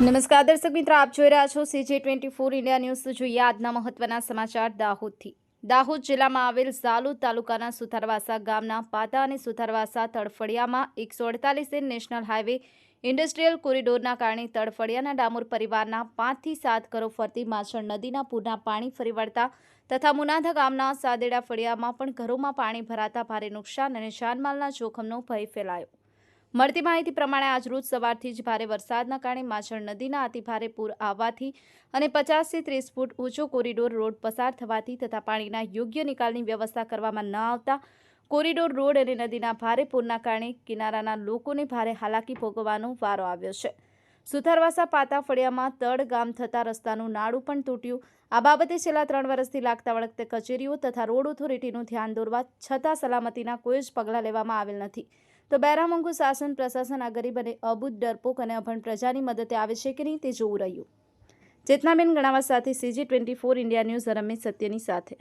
નમસ્કાર, દર્શક મિત્રો, આપ જોઈ રહ્યા છો C J twenty four India news જોઈએ આજના મહત્વના સમાચાર દાહોદથી. દાહોદ જિલ્લામાં આવેલ ઝાલોદ તાલુકાના સુથારવાસા ગામના પાતા અને સુથારવાસા તડફળિયામાં એકસો અડતાલીસે નેશનલ હાઈવે ઇન્ડસ્ટ્રીયલ કોરિડોરના કારણે તડફળિયાના ડામોર પરિવારના પાંચથી સાત કરોડ ફરતી માછણ નદીના પૂરના પાણી ફરી વળતા તથા મુનાધા ગામના સાદેડા ફળિયામાં પણ ઘરોમાં પાણી ભરાતા ભારે નુકસાન અને જાનમાલના જોખમનો ભય ફેલાયો. મળતી માહિતી પ્રમાણે આજરોજ સવારથી જ ભારે વરસાદના કારણે માછણ નદીના અતિભારે પૂર આવવાથી અને પચાસથી ત્રીસ ફૂટ ઊંચો કોરિડોર રોડ પસાર થવાથી તથા પાણીના યોગ્ય નિકાલની વ્યવસ્થા કરવામાં ન આવતા કોરિડોર રોડ અને નદીના ભારે પૂરના કારણે કિનારાના લોકોને ભારે હાલાકી ભોગવવાનો વારો આવ્યો છે. સુથારવાસા પાતા ફળિયામાં તળ ગામ થતા રસ્તાનું નાળું પણ તૂટ્યું. આ બાબતે છેલ્લા ત્રણ વર્ષથી લાગતા વળગતે કચેરીઓ તથા રોડ ઓથોરિટીનું ધ્યાન દોરવા છતાં સલામતીના કોઈ જ પગલાં લેવામાં આવેલ નથી. તો બેરામંગુ શાસન, પ્રશાસન આ ગરીબ અને અબૂત ડરપોક અને અભણ પ્રજાની મદદે આવે છે કે નહીં તે જોવું રહ્યું. ચેતનાબેન ગણાવા સાથે C G twenty four India news Ramesh સત્યની સાથે.